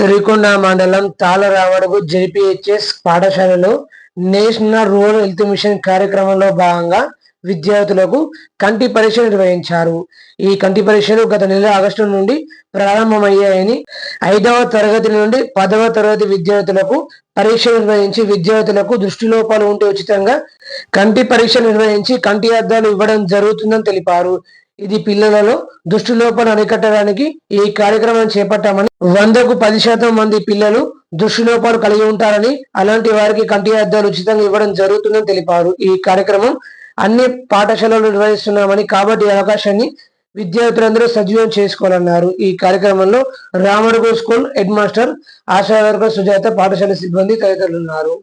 సిరికొండ మండలం తాళరావడకు జెడ్పీహెచ్ఎస్ పాఠశాలలో నేషనల్ రూరల్ హెల్త్ మిషన్ కార్యక్రమంలో భాగంగా విద్యార్థులకు కంటి పరీక్ష నిర్వహించారు. ఈ కంటి పరీక్షలు గత నెల ఆగస్టు నుండి ప్రారంభమయ్యాయని ఐదవ తరగతి నుండి పదవ తరగతి విద్యార్థులకు పరీక్ష నిర్వహించి విద్యార్థులకు దృష్టిలోపాలు ఉంటే ఉచితంగా కంటి పరీక్ష నిర్వహించి కంటి అద్దాలు ఇవ్వడం జరుగుతుందని తెలిపారు. ఇది పిల్లలలో దృష్టిలోపాలు అరికట్టడానికి ఈ కార్యక్రమం చేపట్టామని వందకు పది శాతం మంది పిల్లలు దృష్టిలోపాలు కలిగి ఉంటారని అలాంటి వారికి కంటి అద్దాలు ఉచితంగా ఇవ్వడం జరుగుతుందని తెలిపారు. ఈ కార్యక్రమం అన్ని పాఠశాలలు నిర్వహిస్తున్నామని కాబట్టి ఈ అవకాశాన్ని విద్యార్థులందరూ సజీవం చేసుకోవాలన్నారు. ఈ కార్యక్రమంలో Ramadugu school head master Asha వర్గ సుజాత పాఠశాల సిబ్బంది తదితరులు ఉన్నారు.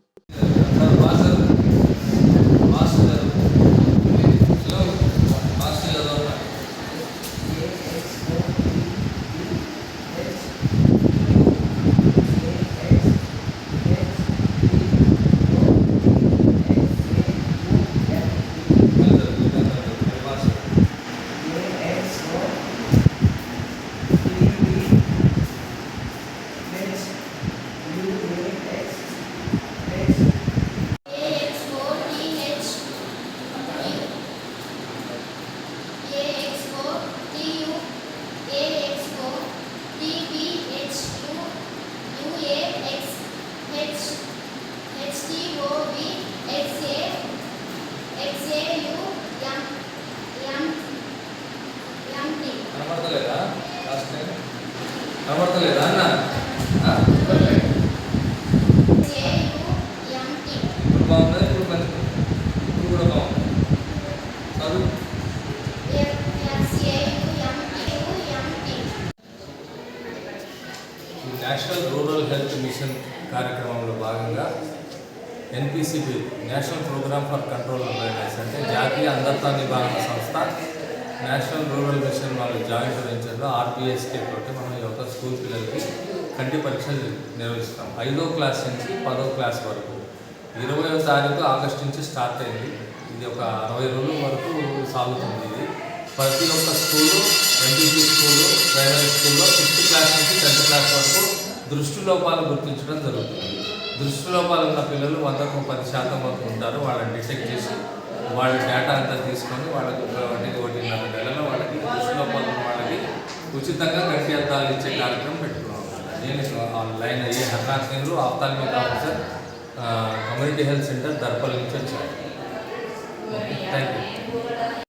కనబడతలేదా అన్న? ఆ? ఇప్పుడు బాగుందా? ఇప్పుడు మంచి ఇప్పుడు కూడా బాగుంది? చదువు? నేషనల్ రూరల్ హెల్త్ మిషన్ కార్యక్రమంలో భాగంగా NPCB national programme for control of అంటే జాతీయ అంధత్వ నివారణ సంస్థ నేషనల్ రూరల్ మిషన్ వాళ్ళు జాయింట్ వెంచర్లో ఆర్పిఎస్కే తోటి మనం ఈ యొక్క స్కూల్ పిల్లలకి కంటి పరీక్షలు నిర్వహిస్తాం. ఐదో క్లాస్ నుంచి పదో క్లాస్ వరకు. ఇరవయో తారీఖు ఆగస్టు నుంచి స్టార్ట్ అయింది. ఇది ఒక అరవై రోజుల వరకు సాగుతుంది ఇది. ప్రతి ఒక్క స్కూలు ఎంపీసీ స్కూలు ప్రైవేట్ స్కూల్లో ఫిఫ్త్ క్లాస్ నుంచి టెన్త్ క్లాస్ వరకు దృష్టి లోపాలు గుర్తించడం జరుగుతుంది. దృష్టి లోపాలు ఉన్న పిల్లలు వందకు పది శాతం వరకు ఉంటారు. వాళ్ళని డిటెక్ట్ చేసి వాళ్ళ డేటా అంతా తీసుకొని వాళ్ళకి ఒక ఒకటి ఒకటిన్నర నెలలో వాళ్ళకి దృష్టిలో పొందిన వాళ్ళకి ఉచితంగా గట్టి అద్దాలు ఇచ్చే కార్యక్రమం పెట్టుకున్నాం. నేను లైన్ అయ్యే Harnath Nehru ophthalmic officer community health centre Darpal నుంచి వచ్చాను. Thank you